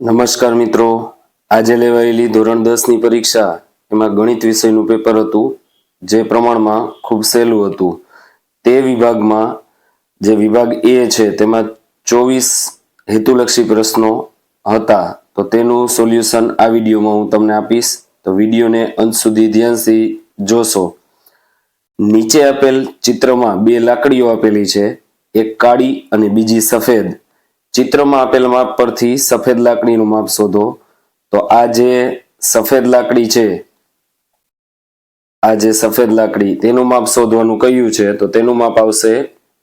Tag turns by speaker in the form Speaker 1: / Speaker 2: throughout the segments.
Speaker 1: નમસ્કાર મિત્રો. આજે લેવાયેલી ધોરણ દસની પરીક્ષા એમાં ગણિત વિષયનું પેપર હતું, જે પ્રમાણમાં ખૂબ સહેલું હતું. તે વિભાગમાં જે વિભાગ એ છે, તેમાં ચોવીસ હેતુલક્ષી પ્રશ્નો હતા. તો તેનું સોલ્યુશન આ વિડીયોમાં હું તમને આપીશ. તો વિડીયોને અંત સુધી ધ્યાનથી જોશો. નીચે આપેલ ચિત્રમાં બે લાકડીઓ આપેલી છે, એક કાળી અને બીજી સફેદ. ચિત્રમાં આપેલ માપ પરથી સફેદ લાકડીનું માપ શોધો. તો આ જે સફેદ લાકડી છે, આ જે સફેદ લાકડી, તેનું માપ શોધવાનું કહ્યું છે? તો તેનું માપ આવશે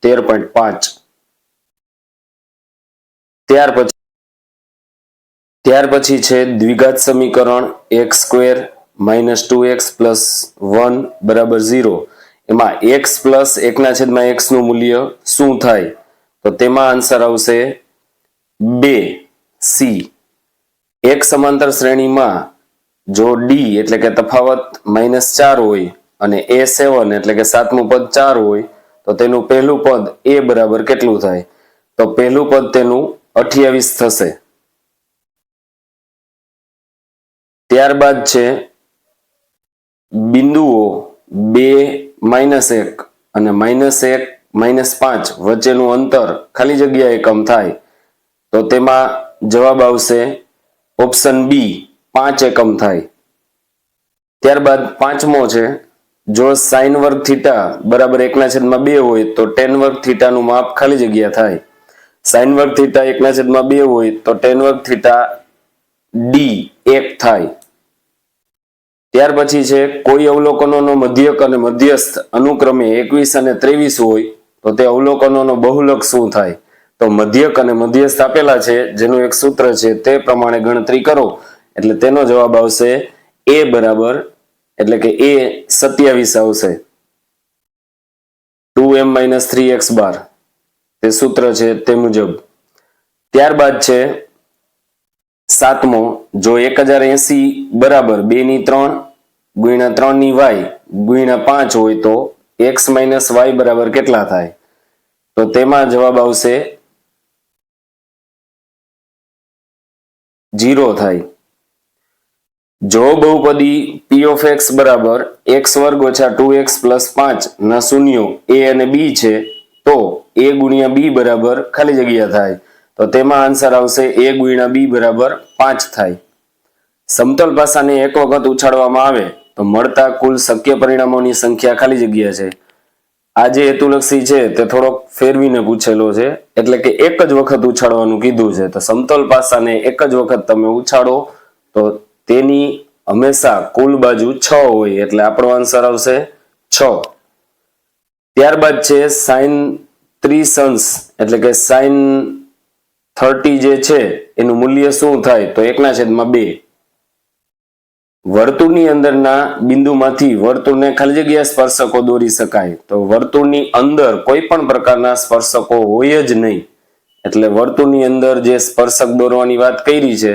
Speaker 1: તેર પોઈન્ટ પાંચ. ત્યાર પછી ત્યાર પછી છે દ્વિઘાત સમીકરણ x square minus two x plus one બરાબર ઝીરો. એમાં એક્સ પ્લસ એકના છેદમાં એક્સનું મૂલ્ય શું થાય? તો તેમાં આન્સર આવશે બે, સી. એક સમાંતર શ્રેણીમાં જો ડી એટલે કે તફાવત માઇનસ ચાર હોય અને એ સેવન એટલે કે સાતમું પદ ચાર હોય, તો તેનું પહેલું પદ એ બરાબર કેટલું થાય? તો પહેલું પદ તેનું અઠ્યાવીસ થશે. ત્યારબાદ છે બિંદુઓ બે માઇનસ એક અને માઇનસ એક માઇનસ પાંચ વચ્ચેનું અંતર ખાલી જગ્યા એકમ થાય. તો તેમાં જવાબ આવશે ઓપ્શન બી પાંચ એકમ થાય. ત્યારબાદ પાંચમો છે, જો સાઈન વર્ગ થીટા બરાબર એકના છેદમાં બે હોય તો ટેન વર્ગ થીટાનું માપ ખાલી જગ્યા થાય. સાઈન વર્ગ થીટા એકના છેદમાં બે હોય તો ટેન વર્ગ થીટા ડી એક થાય. ત્યાર પછી છે, કોઈ અવલોકનોનો મધ્યક અને મધ્યસ્થ અનુક્રમે એકવીસ અને ત્રેવીસ હોય તો તે અવલોકનોનો બહુલક શું થાય? તો મધ્યક અને મધ્યસ્થ આપેલા છે, જેનું એક સૂત્ર છે, તે પ્રમાણે ગણતરી કરો. એટલે તેનો જવાબ આવશે એ બરાબર, એટલે કે એ સત્યાવીસ આવશે. Two M minus three x બાર. તે સૂત્ર છે તે મુજબ. ત્યારબાદ છે સાતમો, જો એક હજાર એસી બરાબર બે ની ત્રણ ગુણ્યા ત્રણની વાય ગુણ્યા પાંચ હોય તો એક્સ માઇનસ વાય બરાબર કેટલા થાય? તો તેમાં જવાબ આવશે જીરો થાય. જો બહુપદી પી ઓફ એક્સ બરાબર એક્સ વર્ગ ઓછા ટુ એક્સ પ્લસ પાંચ ના શૂન્યો એ અને બી છે, તો એ ગુણ્યા બી બરાબર ખાલી જગ્યા થાય. તો તેમાં આન્સર આવશે એ ગુણ્યા બી બરાબર પાંચ થાય. સમતલ પાસાને એક વખત ઉછાળવામાં આવે તો મળતા કુલ શક્ય પરિણામોની સંખ્યા ખાલી જગ્યા છે. આ જે હેતુલક્ષી છે તે થોડોક ફેરવીને પૂછેલો છે. એટલે કે એક જ વખત ઉછાળવાનું કીધું છે. તો સમતલ પાસાને એક જ વખત તમે ઉછાળો, તો તેની હંમેશા કુલ બાજુ છ હોય એટલે આપણો આન્સર આવશે છ. ત્યારબાદ છે સાઇન ત્રીસ અંશ એટલે કે સાઇન થર્ટી જે છે, એનું મૂલ્ય શું થાય? તો એકના છેદમાં બે. વર્તુળની અંદરના બિંદુમાંથી વર્તુળને ખાલી જગ્યા સ્પર્શકો દોરી શકાય. તો વર્તુળની અંદર કોઈ પણ પ્રકારના સ્પર્શકો હોય જ નહીં. એટલે વર્તુળની અંદર જે સ્પર્શક દોરવાની વાત કરી છે,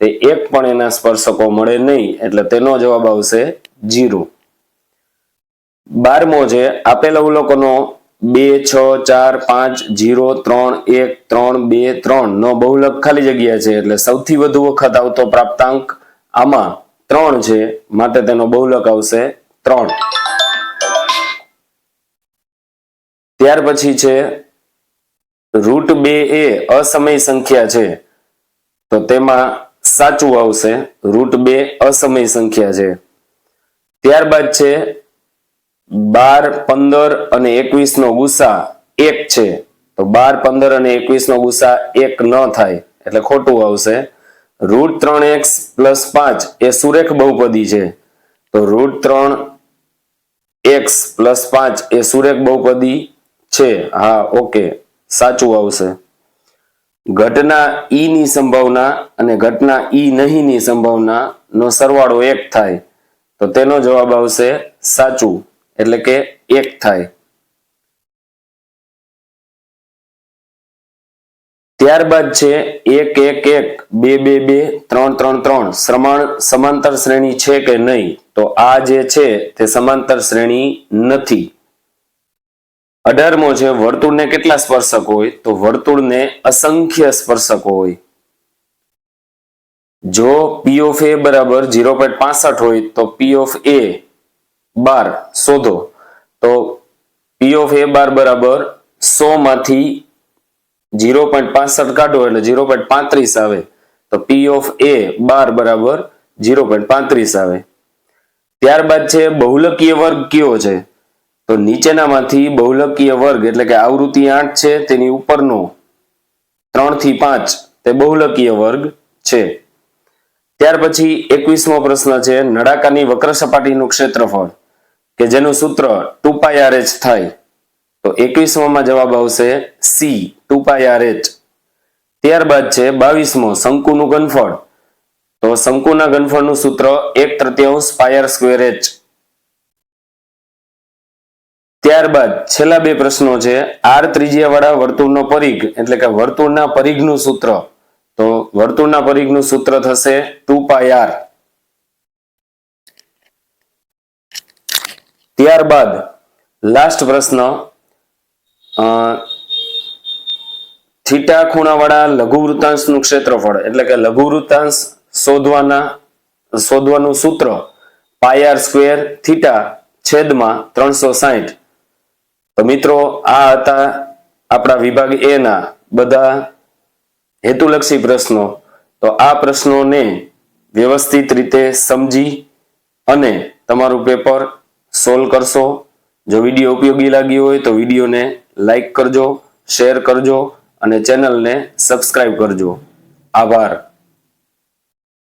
Speaker 1: તે એક પણ એના સ્પર્શકો મળે નહીં. એટલે તેનો જવાબ આવશે જીરો. બારમો છે, આપેલ અવલોકનો બે, છ, ચાર, પાંચ, જીરો, ત્રણ, એક, ત્રણ, બે, ત્રણ નો બહુલક ખાલી જગ્યા છે. એટલે સૌથી વધુ વખત આવતો પ્રાપ્તાંક આમાં ત્રણ છે. માટે તેનો બહુલક આવશે ત્રણ. ત્યાર પછી છે રૂટ બે એ અસમય સંખ્યા છે. તો તેમાં સાચું આવશે રૂટ બે અસમય સંખ્યા છે. ત્યારબાદ છે, બાર, પંદર અને એકવીસ નો ગુસા એક છે. તો બાર, પંદર અને એકવીસ નો ગુસા એક ન થાય, એટલે ખોટું આવશે. રૂટ ત્રણ એક્સ પ્લસ પાંચ એ સુરેખ બહુપદી છે. તો રૂટ ત્રણ એક્સ પ્લસ પાંચ એ સુરેખ બહુપદી છે. હા, ઓકે, સાચું આવશે. ઘટના ઈ ની સંભાવના અને ઘટના ઈ નહીં ની સંભાવના નો સરવાળો એક થાય. તો તેનો જવાબ આવશે સાચું, એટલે કે એક થાય. ત્યારબાદ છે એક એક એક, બે બે બે, ત્રણ ત્રણ ત્રણ. સમાન સમાંતર શ્રેણી છે કે નહીં? તો આ જે છે તે સમાંતર શ્રેણી નથી. અઢારમો છે, વર્તુળને કેટલા સ્પર્શક હોય? તો વર્તુળને અસંખ્ય સ્પર્શકો હોય. જો પી ઓફ એ બરાબર ઝીરો પોઈન્ટ પાસઠ હોય, તો પી ઓફ એ બાર. શોધો. તો પી ઓફ એ બાર બરાબર સો માંથી ઝીરો પોઈન્ટ પાસઠ કાઢો એટલે ઝીરો પોઈન્ટ પાંત્રીસ આવે. તો પી ઓફ એ બાર બરાબર જીરો પોઈન્ટ પાંત્રીસ આવે. ત્યારબાદ છે બહુલકીય વર્ગ કયો છે? તો નીચેનામાંથી બહુલકીય વર્ગ એટલે કે આવૃત્તિ આઠ છે, તેની ઉપરનો ત્રણથી પાંચ તે બહુલકીય વર્ગ છે. ત્યાર પછી એકવીસમો પ્રશ્ન છે નળાકારની વક્ર સપાટીનું ક્ષેત્રફળ, કે જેનું સૂત્ર ટુ પાય આર એચ થાય. તો એકવીસમોમાં જવાબ આવશે સી ટુ પાય એચ ત્યારબાદ છે બાવીસમો, શંકુનું ઘનફળ. તો શંકુના ઘનફળનું સૂત્ર એક તૃતીયાંશ પાયર સ્ક્વેર એચ. ત્યારબાદ છેલ્લા બે પ્રશ્નો છે, આર ત્રિજ્યાવાળા વર્તુળનો પરિઘ, એટલે કે વર્તુળના પરિઘનું સૂત્ર. તો વર્તુળના પરિઘનું સૂત્ર થશે ટુ પાય આર ત્યારબાદ લાસ્ટ પ્રશ્ન થીટા ખૂણાવાળા લઘુ વૃત્તાંશનું ક્ષેત્રફળ, એટલે કે લઘુ વૃત્તાંશ શોધવાના, શોધવાનું સૂત્ર પાયર સ્ક્વેર થીટા છેદમાં ત્રણસો સાહીઠ તો મિત્રો, આ હતા આપણા વિભાગ એ ના બધા હેતુલક્ષી પ્રશ્નો. તો આ પ્રશ્નોને વ્યવસ્થિત રીતે સમજી અને તમારું પેપર સોલ્વ કરશો. જો વીડિયો ઉપયોગી લાગ્યો હોય તો વિડીયોને લાઈક કરજો શેર કરજો અને ચેનલને સબસ્ક્રાઈબ કરજો. આભાર.